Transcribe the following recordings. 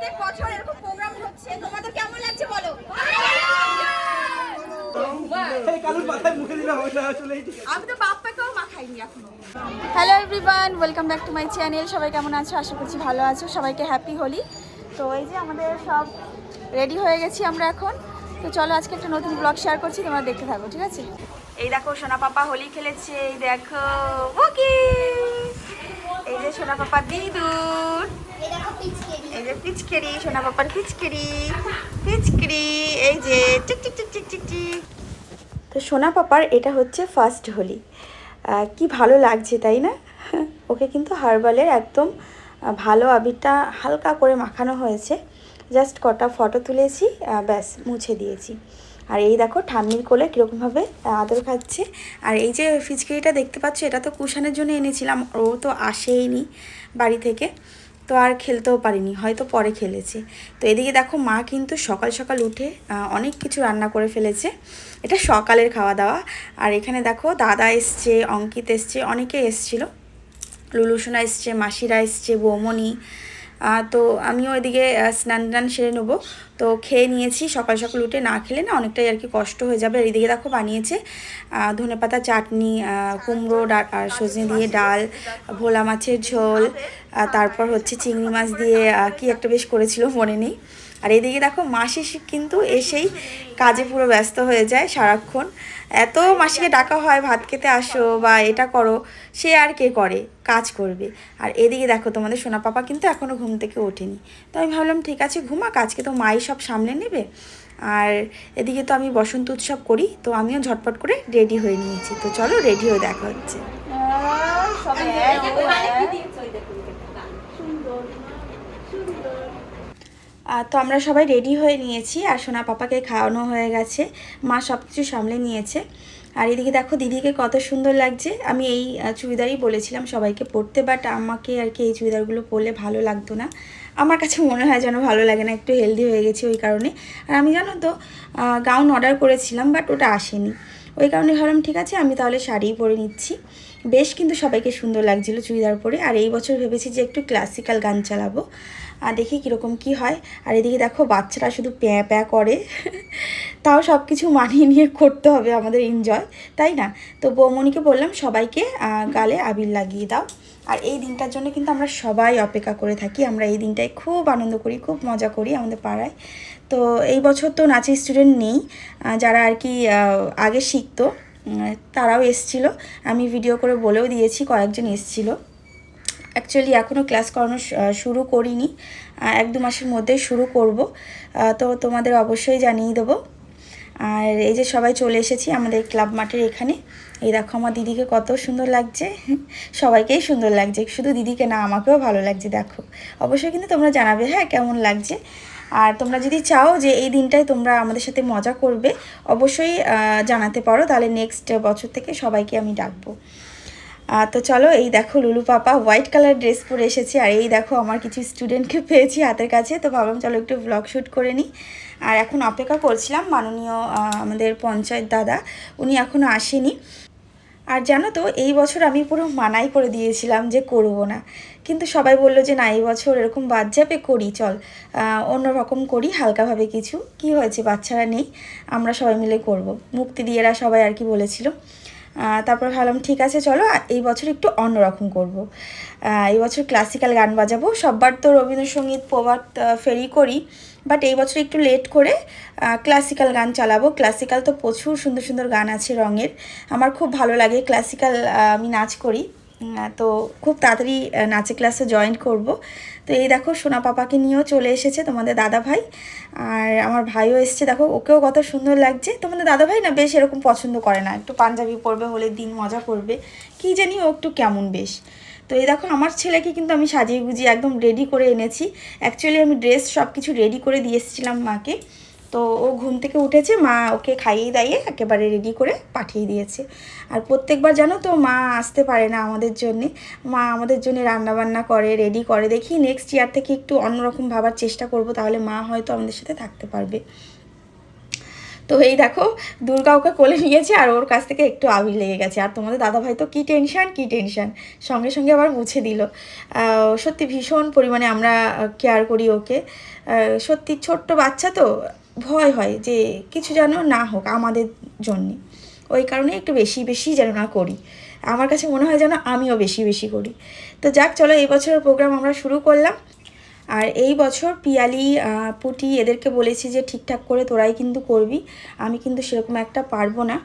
প্রত্যেক বছর এরকম প্রোগ্রাম হচ্ছে। তোমাদের কেমন লাগছে বলো? কালুর পাতায় মুখে দিলে হবে না আসলে। ঠিক আছে আমি তো বাপ্পাকেও মাখাইনি এখনও। Hello everyone welcome back to my channel সবাই কেমন আছো? আশা করছি ভালো আছো। সবাইকে হ্যাপি হোলি তো এই যে আমাদের সব রেডি হয়ে গেছি আমরা এখন। তো চলো আজকে একটা নতুন ব্লগ শেয়ার করছি তোমরা দেখতে থাকো ঠিক আছে? এই দেখো সোনা পাপা হোলি খেলেছে। এই দেখো ওকে এই যে সোনা পাপা দিদুর। এই যে সোনা পাপার এই যে টিক তো সোনা পাপার এটা হচ্ছে ফার্স্ট হোলি। কি ভালো লাগছে, তাই না? ওকে কিন্তু হার্বালের একদম ভালো আবিরটা হালকা করে মাখানো হয়েছে। জাস্ট কটা ফটো তুলেছি ব্যাস, মুছে দিয়েছি। আর এই দেখো, ঠাম্মির কোলে কীরকমভাবে আদর খাচ্ছে। আর এই যে ফিচকিরিটা দেখতে পাচ্ছ, এটা তো কুশানের জন্য এনেছিলাম, ও তো আসেইনি বাড়ি থেকে। তো আর খেলতেও পারিনি, হয়তো পরে খেলেছে। তো এদিকে দেখো মা কিন্তু সকাল সকাল উঠে অনেক কিছু রান্না করে ফেলেছে। এটা সকালের খাওয়া দাওয়া। আর এখানে দেখো দাদা এসছে, অঙ্কিত এসছে, অনেকে এসছিল। লুলুসোনা এসছে, মাসিরা এসছে বৌমনি তো আমিও এদিকে স্নান টান সেরে নেব। তো খেয়ে নিয়েছি, সকাল সকাল উঠে না খেলে না অনেকটাই আর কি কষ্ট হয়ে যাবে। এদিকে দেখো বানিয়েছে ধনে পাতা, চাটনি কুমড়ো আর সজনে দিয়ে ডাল, ভোলা মাছের ঝোল তারপর হচ্ছে চিংড়ি মাছ দিয়ে কি একটা বেশ করেছিল, মনে নেই। আর এদিকে দেখো মাসি কিন্তু এসেই কাজে পুরো ব্যস্ত হয়ে যায় সারাক্ষণ। এত মাসিকে ডাকা হয় ভাত খেতে আসো বা এটা করো সে আর কে করে কাজ করবে। আর এদিকে দেখো তোমাদের সোনা পাপা কিন্তু এখনও ঘুম থেকে ওঠেনি। তো আমি ভাবলাম ঠিক আছে ঘুমাক আজকে তো মাই সব সামলে নেবে। আর এদিকে তো আমি বসন্ত উৎসব করি তো আমিও ঝটপট করে রেডি হয়ে নিয়েছি। তো চলো রেডি হয়ে দেখা হচ্ছে। আহ, তো আমরা সবাই রেডি হয়ে নিয়েছি আর সোনা পাপাকে খাওয়ানো হয়ে গেছে। মা সব কিছু সামলে নিয়েছে। আর এদিকে দেখো দিদিকে কত সুন্দর লাগছে। আমি এই চুড়িদারই বলেছিলাম সবাইকে পরতে বাট আমাকে আর কি এই চুড়িদারগুলো পরলে ভালো লাগতো না। আমার কাছে মনে হয় যেন ভালো লাগে না, একটু হেলদি হয়ে গেছি ওই কারণে। আর আমি জানো তো গাউন অর্ডার করেছিলাম বাট ওটা আসেনি। ওই কারণে ভাবলাম, ঠিক আছে, আমি তাহলে শাড়িই পরে নিচ্ছি। বেশ কিন্তু সবাইকে সুন্দর লাগছিল চুড়িদার পরে। আর এই বছর ভেবেছি যে একটু ক্লাসিক্যাল গান চালাবো। আর দেখি কীরকম কি হয়। আর এদিকে দেখো বাচ্চারা শুধু প্যাঁ প্যাঁ করে। তাও সব কিছু মানিয়ে নিয়ে করতে হবে আমাদের এনজয় তাই না? তো বৌমণিকে বললাম, সবাইকে গালে আবির লাগিয়ে দাও। আর এই দিনটার জন্য কিন্তু আমরা সবাই অপেক্ষা করে থাকি। আমরা এই দিনটায় খুব আনন্দ করি, খুব মজা করি আমাদের পাড়ায়। তো এই বছর তো নাচের স্টুডেন্ট নেই। যারা আর কি আগে শিখতো তারাও এসছিল। আমি ভিডিও করে বলেও দিয়েছি, কয়েকজন এসছিলো। অ্যাকচুয়ালি এখনও ক্লাস করানো শুরু করিনি। এক দু মাসের মধ্যে শুরু করব। তো তোমাদের অবশ্যই জানিয়ে দেবো। আর এই যে সবাই চলে এসেছি আমাদের ক্লাব মাঠের এখানে। এই দেখো আমার দিদিকে কত সুন্দর লাগছে। সবাইকেই সুন্দর লাগছে। শুধু দিদিকে না, আমাকেও ভালো লাগছে, দেখো। অবশ্যই কিন্তু তোমরা জানাবে হ্যাঁ কেমন লাগছে। আর তোমরা যদি চাও যে এই দিনটায় তোমরা আমাদের সাথে মজা করবে, অবশ্যই জানাতে পারো। তাহলে নেক্সট বছর থেকে সবাইকে আমি ডাকবো। তো চলো এই দেখো লুলু পাপা হোয়াইট কালার ড্রেস পরে এসেছি আর এই দেখো আমার কিছু স্টুডেন্টকে পেয়েছি হাতের কাছে তো ভাবলাম চলো একটু ব্লগ শ্যুট করে নিই। আর এখন অপেক্ষা করছিলাম মাননীয় আমাদের পঞ্চায়েত দাদা উনি এখনও আসেনি। আর জানো তো এই বছর আমি পুরো মানাই করে দিয়েছিলাম যে করব না। কিন্তু সবাই বলল যে না এই বছর এরকম বাদ যাবে করি চল। আহ, অন্যরকম করি হালকাভাবে কিছু। কি হয়েছে বাচ্চারা নেই আমরা সবাই মিলে করব। মুক্তি দিয়েরা সবাই আর কি বলেছিল। তারপর ভাবলাম, ঠিক আছে, চলো এই বছর একটু অন্যরকম করব। এই বছর ক্লাসিক্যাল গান বাজাবো। সববার তো রবীন্দ্রসঙ্গীত প্রভাত ফেরি করি বাট এই বছর একটু লেট করে ক্লাসিক্যাল গান চালাবো। ক্লাসিক্যাল তো প্রচুর সুন্দর সুন্দর গান আছে রঙের। আমার খুব ভালো লাগে ক্লাসিক্যাল আমি নাচ করি। তো খুব তাড়াতাড়ি আহ, নাচে ক্লাসে জয়েন করব। তো এই দেখো সোনা পাপাকে নিয়েও চলে এসেছে তোমাদের দাদা ভাই আর আমার ভাইও এসছে দেখো ওকেও কত সুন্দর লাগছে। তোমাদের দাদা ভাই না বেশ এরকম পছন্দ করে না। একটু পাঞ্জাবি পরবে হলে দিন মজা করবে। কি জানি ও একটু কেমন বেশ। তো এই দেখো আমার ছেলেকে কিন্তু আমি সাজিয়ে গুজিয়ে একদম রেডি করে এনেছি। অ্যাকচুয়ালি আমি ড্রেস সব কিছু রেডি করে দিয়ে এসেছিলাম মাকে। তো ও ঘুম থেকে উঠেছে, মা ওকে খাইয়ে দাইয়ে একেবারে রেডি করে পাঠিয়ে দিয়েছে। আর প্রত্যেকবার জানো তো, মা আসতে পারে না আমাদের জন্যে। মা আমাদের জন্য রান্নাবান্না করে রেডি করে। দেখি নেক্সট ইয়ার থেকে একটু অন্যরকম ভাবার চেষ্টা করব, তাহলে মা হয়তো আমাদের সাথে থাকতে পারবে। তো এই দেখো, দুর্গা ওকে কোলে নিয়েছে আর ওর কাছ থেকে একটু আবির লেগে গেছে। আর তোমাদের দাদাভাই তো, কী টেনশন কী টেনশন সঙ্গে সঙ্গে আবার মুছে দিল। সত্যি ভীষণ পরিমাণে আমরা কেয়ার করি ওকে। সত্যি ছোট্ট বাচ্চা তো ভয় হয় যে কিছু যেন না হোক আমাদের জন্যে। ওই কারণে একটু বেশি বেশি যেন না করি। আমার কাছে মনে হয় যেন আমিও বেশি বেশি করি। তো যাক, চলো এই বছরের প্রোগ্রাম আমরা শুরু করলাম। আর এই বছর পিয়ালি পুটি এদেরকে বলেছি যে ঠিকঠাক করে তোরাই কিন্তু করবি। আমি কিন্তু সেরকম একটা পারব না।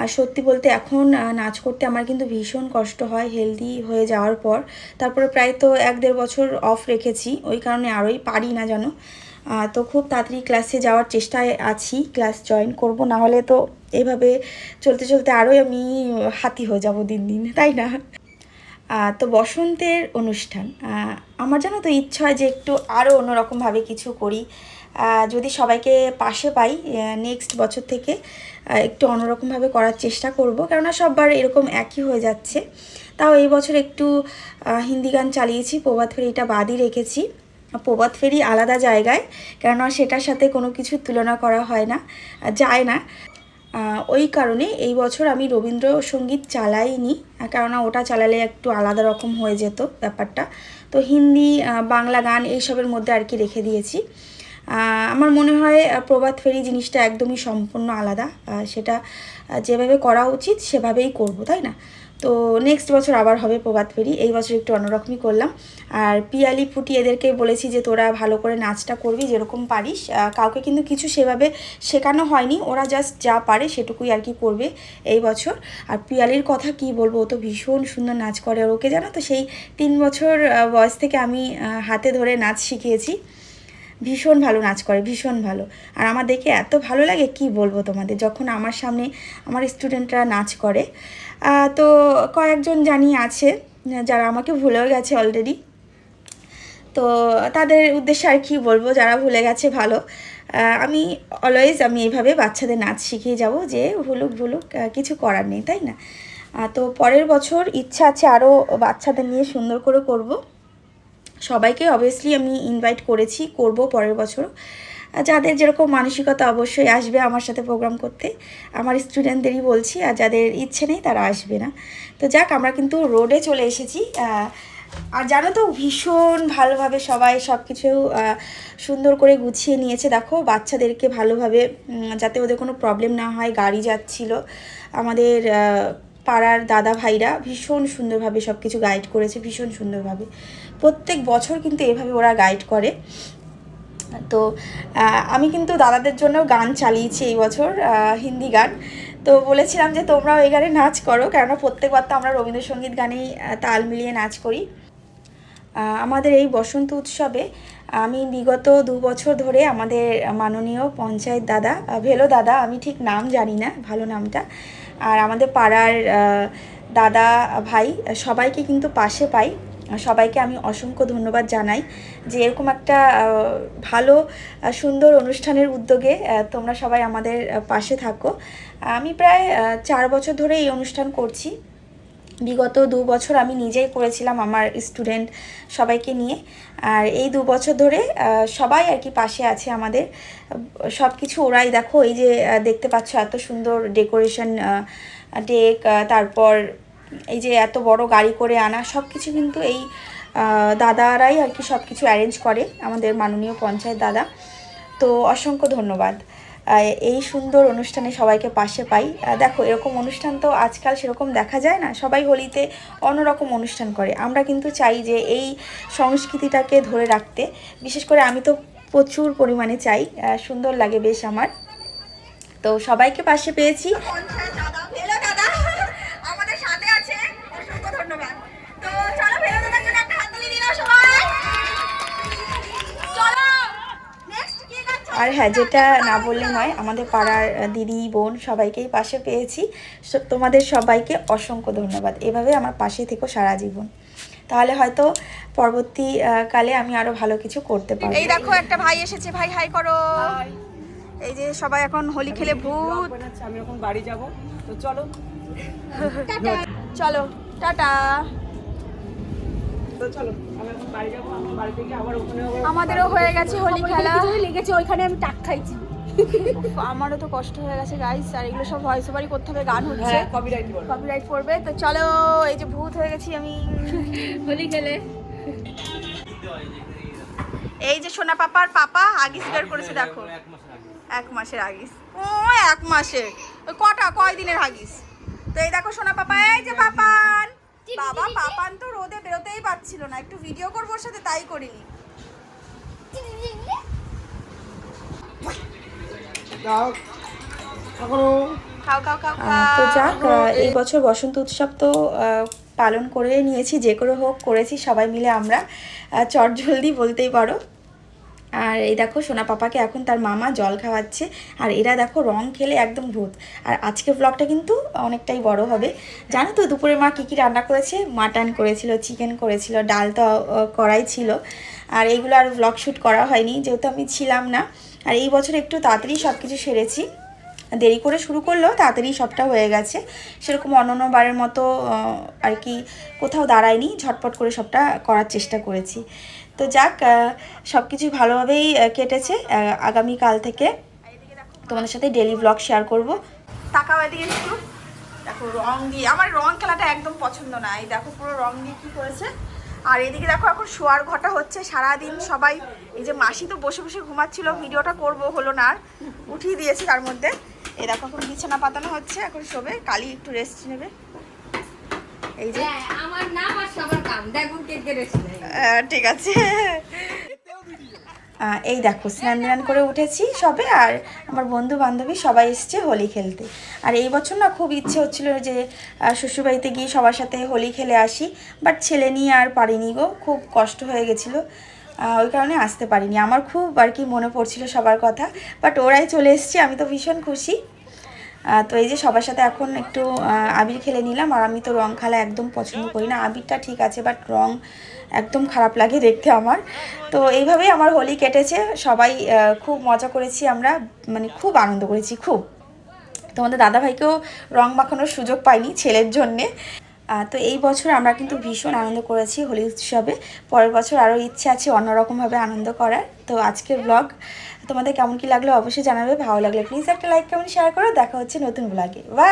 আর সত্যি বলতে এখন নাচ করতে আমার কিন্তু ভীষণ কষ্ট হয় হেলদি হয়ে যাওয়ার পর। তারপরে প্রায় তো এক দেড় বছর অফ রেখেছি। ওই কারণে আরোই পারি না জানো তো খুব তাড়াতাড়ি ক্লাসে যাওয়ার চেষ্টায় আছি ক্লাস জয়েন করব, না হলে তো এভাবে চলতে চলতে আরোই আমি হাতি হয়ে যাব দিন দিন, তাই না? তো বসন্তের অনুষ্ঠান আমার জানো তো ইচ্ছা হয় যে একটু আরও অন্যরকমভাবে কিছু করি। যদি সবাইকে পাশে পাই নেক্সট বছর থেকে একটু অন্যরকমভাবে করার চেষ্টা করব, কেননা সববার এরকম একই হয়ে যাচ্ছে। তাও এই বছর একটু হিন্দি গান চালিয়েছি, প্রভাত ফেরিটা বাদই রেখেছি। প্রভাত ফেরি আলাদা জায়গায়, কেননা সেটার সাথে কোনো কিছু তুলনা করা হয় না, যায় না। ওই কারণে এই বছর আমি রবীন্দ্রসঙ্গীত চালাইনি কেননা ওটা চালালে একটু আলাদা রকম হয়ে যেত ব্যাপারটা। তো হিন্দি বাংলা গান এইসবের মধ্যে আর কি রেখে দিয়েছি। আমার মনে হয় প্রবাদ ফেরি জিনিসটা একদমই সম্পূর্ণ আলাদা সেটা যেভাবে করা উচিত সেভাবেই করব, তাই না? তো নেক্সট বছর আবার হবে প্রভাত ফেরি, এই বছর একটু অন্যরকমই করলাম। আর পিয়ালি ফুটি এদেরকে বলেছি যে তোরা ভালো করে নাচটা করবি যেরকম পারিস। কাউকে কিন্তু কিছু সেভাবে শেখানো হয়নি, ওরা জাস্ট যা পারে সেটুকুই আর কি করবে এই বছর। আর পিয়ালির কথা কি বলব, ও তো ভীষণ সুন্দর নাচ করে। আর ওকে জানো তো, সেই তিন বছর বয়স থেকে আমি হাতে ধরে নাচ শিখিয়েছি। ভীষণ ভালো নাচ করে, ভীষণ ভালো। আর আমার দেখে এত ভালো লাগে, কি বলব তোমাদের? যখন আমার সামনে আমার স্টুডেন্টরা নাচ করে তো কয়েকজন জানি আছে, যারা আমাকে ভুলেও গেছে অলরেডি তো তাদের উদ্দেশ্যে আর কি বলব, যারা ভুলে গেছে ভালো। আমি অলওয়েজ আমি এইভাবে বাচ্চাদের নাচ শিখিয়ে যাব যে ভুলুক ভুলুক কিছু করার নেই, তাই না? তো পরের বছর ইচ্ছা আছে আরও বাচ্চাদের নিয়ে সুন্দর করে করব। সবাইকে অবভিয়াসলি আমি ইনভাইট করেছি, করব পরের বছর যাদের যেরকম মানসিকতা অবশ্যই আসবে আমার সাথে প্রোগ্রাম করতে। আমার স্টুডেন্টদেরই বলছি, আর যাদের ইচ্ছে নেই তারা আসবে না। তো যাক, আমরা কিন্তু রোডে চলে এসেছি। আর জানো তো, ভীষণ ভালোভাবে সবাই সব কিছু সুন্দর করে গুছিয়ে নিয়েছে। দেখো, বাচ্চাদেরকে ভালোভাবে যাতে ওদের কোনো প্রবলেম না হয়, গাড়ি যাচ্ছিল। আমাদের পাড়ার দাদা ভাইরা ভীষণ সুন্দরভাবে সব কিছু গাইড করেছে, ভীষণ সুন্দরভাবে। প্রত্যেক বছর কিন্তু এভাবে ওরা গাইড করে। তো আমি কিন্তু দাদাদের জন্য গান চালিয়েছি এই বছর হিন্দি গান। তো বলেছিলাম যে তোমরাও এই গানে নাচ করো, কেননা প্রত্যেকবার তো আমরা রবীন্দ্রসঙ্গীত গানেই তাল মিলিয়ে নাচ করি। আমাদের এই বসন্ত উৎসবে আমি বিগত দু বছর ধরে আমাদের মাননীয় পঞ্চায়েত দাদা ভেলো দাদা, আমি ঠিক নাম জানি না ভালো নামটা, আর আমাদের পাড়ার দাদা ভাই, সবাইকে কিন্তু পাশে পাই। সবাইকে আমি অসংখ্য ধন্যবাদ জানাই যে এরকম একটা ভালো সুন্দর অনুষ্ঠানের উদ্যোগে তোমরা সবাই আমাদের পাশে থাকো। আমি প্রায় চার বছর ধরে এই অনুষ্ঠান করছি। বিগত দু বছর আমি নিজেই করেছিলাম আমার স্টুডেন্ট সবাইকে নিয়ে। আর এই দু বছর ধরে সবাই আর কি পাশে আছে আমাদের। সব কিছু ওরাই দেখো, এই যে দেখতে পাচ্ছ এত সুন্দর ডেকোরেশন ডেক তারপর এই যে এত বড় গাড়ি করে আনা সব কিছু কিন্তু এই দাদারাই আর কি সব কিছু অ্যারেঞ্জ করে, আমাদের মাননীয় পঞ্চায়েত দাদা। তো অসংখ্য ধন্যবাদ। এই সুন্দর অনুষ্ঠানে সবাইকে পাশে পাই। দেখো, এরকম অনুষ্ঠান তো আজকাল সেরকম দেখা যায় না। সবাই হোলিতে অন্যরকম অনুষ্ঠান করে। আমরা কিন্তু চাই যে এই সংস্কৃতিটাকে ধরে রাখতে। বিশেষ করে আমি তো প্রচুর পরিমাণে চাই। সুন্দর লাগে বেশ আমার। তো সবাইকে পাশে পেয়েছি পঞ্চায়েত দাদা ভেলো দাদা আমাদের সাথে আছে অসংখ্য ধন্যবাদ তো চলো ভেলো দাদার জন্য একটা হাততালি দিয়ে দাও সবাই চলো নেক্সট কি গান চলছে? আর হ্যাঁ যেটা না বললে নয় আমাদের পাড়ার দিদি বোন সবাইকেই পাশে পেয়েছি। সো- তোমাদের সবাইকে অসংখ্য ধন্যবাদ। এভাবে আমার পাশে থেকো সারা জীবন। তাহলে হয়তো পরবর্তী কালে আমি আরও ভালো কিছু করতে পারব। এই দেখো একটা ভাই এসেছে। ভাই হাই করো। এই যে সবাই এখন হোলি খেলে ভূত। আমি এখন বাড়ি যাব। তো চলো। চলো টাটা তো চলো আমি এখন বাড়ি যাব আমার বাড়ি থেকে আবার ওখানে আবার আমাদেরও হয়ে গেছে হোলি খেলা। লেগেছে ওইখানে আমি টাক খাইছি। আমারও তো কষ্ট হয়ে গেছে গাইস আর এগুলো সব ভয়েস ওভারই করতে হবে গান হচ্ছে। কপিরাইট কপিরাইট পড়বে। তো চলো এই যে ভূত হয়ে গেছি আমি। হোলি খেলে। এই যে সোনা পাপার পাপা আগিস বের করেছে দেখো। এক মাসের আগিস। ও এক মাসের ওই কটা কয় দিনের আগিস? তো এই দেখো সোনা পাপা এই যে পাপান বাবা পাপান তো রোদে বেরোতেই পারছিল না। একটু ভিডিও করব সাথে তাই করিনি। খাও খাও খাও তো যাক এই বছর বসন্ত উৎসব তো আহ, পালন করে নিয়েছি যে করে হোক করেছি সবাই মিলে আমরা। চট জলদি বলতেই পারো। আর এই দেখো সোনা পাপাকে এখন তার মামা জল খাওয়াচ্ছে। আর এরা দেখো রং খেলে একদম ভূত। আর আজকের ব্লগটা কিন্তু অনেকটাই বড় হবে। জানো তো দুপুরে মা কী কী রান্না করেছে? মাটন করেছিল চিকেন করেছিল, ডাল তো করাই ছিল। আর এইগুলো আর ব্লগ শ্যুট করা হয়নি, যেহেতু আমি ছিলাম না। আর এই বছর একটু তাড়াতাড়ি সব কিছু সেরেছি। দেরি করে শুরু করলেও তাড়াতাড়ি সবটা হয়ে গেছে। সেরকম অন্য বারের মতো আর কি কোথাও দাঁড়ায়নি, ঝটপট করে সবটা করার চেষ্টা করেছি। তো যাক সব কিছু ভালোভাবেই কেটেছে আহ, আগামীকাল থেকে। তোমাদের সাথে ডেলি ব্লগ শেয়ার করব। তাকাও এদিকে একটু। দেখো রং দিয়ে আমার রং খেলাটা একদম পছন্দ না। এই দেখো পুরো রং দিয়ে কী করেছে। আর এদিকে দেখো এখন শোয়ার ঘটা হচ্ছে। সারাদিন সবাই এই যে মাসি তো বসে বসে ঘুমাচ্ছিল ভিডিওটা করব হলো না আর। উঠিয়ে দিয়েছি তার মধ্যে। এই দেখো এখন বিছানা পাতানো হচ্ছে এখন শোবে। কালি একটু রেস্ট নেবে। এই যে। হ্যাঁ, আমার নাম আর সবার কাম। দেখুন কে কে রেসি আহ, ঠিক আছে। এই দেখো, স্নান টান করে উঠেছি সবে, আর আমার বন্ধু বান্ধবী সবাই এসছে হোলি খেলতে। আর এই বছর না খুব ইচ্ছে হচ্ছিল যে শ্বশুরবাড়িতে গিয়ে সবার সাথে হোলি খেলে আসি, বাট ছেলে নিয়ে আর পারিনি গো, খুব কষ্ট হয়ে গেছিল। ওই কারণে আসতে পারিনি। আমার খুব আর কি মনে পড়ছিল সবার কথা, বাট ওরাই চলে এসছে, আমি তো ভীষণ খুশি। তো এই যে সবার সাথে এখন একটু আবির খেলে নিলাম, আর আমি তো রং খেলা একদম পছন্দ করি না। আবিরটা ঠিক আছে, বাট রং একদম খারাপ লাগে দেখতে আমার। তো এইভাবেই আমার হোলি কেটেছে। সবাই খুব মজা করেছি আমরা। মানে খুব আনন্দ করেছি, খুব। তোমাদের দাদাভাইকেও রং মাখানোর সুযোগ পাইনি ছেলের জন্যে। তো এই বছর আমরা কিন্তু ভীষণ আনন্দ করেছি হোলি উৎসবে। পরের বছর আরও ইচ্ছে আছে অন্যরকমভাবে আনন্দ করার। তো আজকের ব্লগ তোমাদের কেমন কি লাগল অবশ্যই জানাবে। ভালো লাগলে প্লিজ একটা লাইক কেমন শেয়ার করো। দেখা হচ্ছে নতুন ব্লগে বাই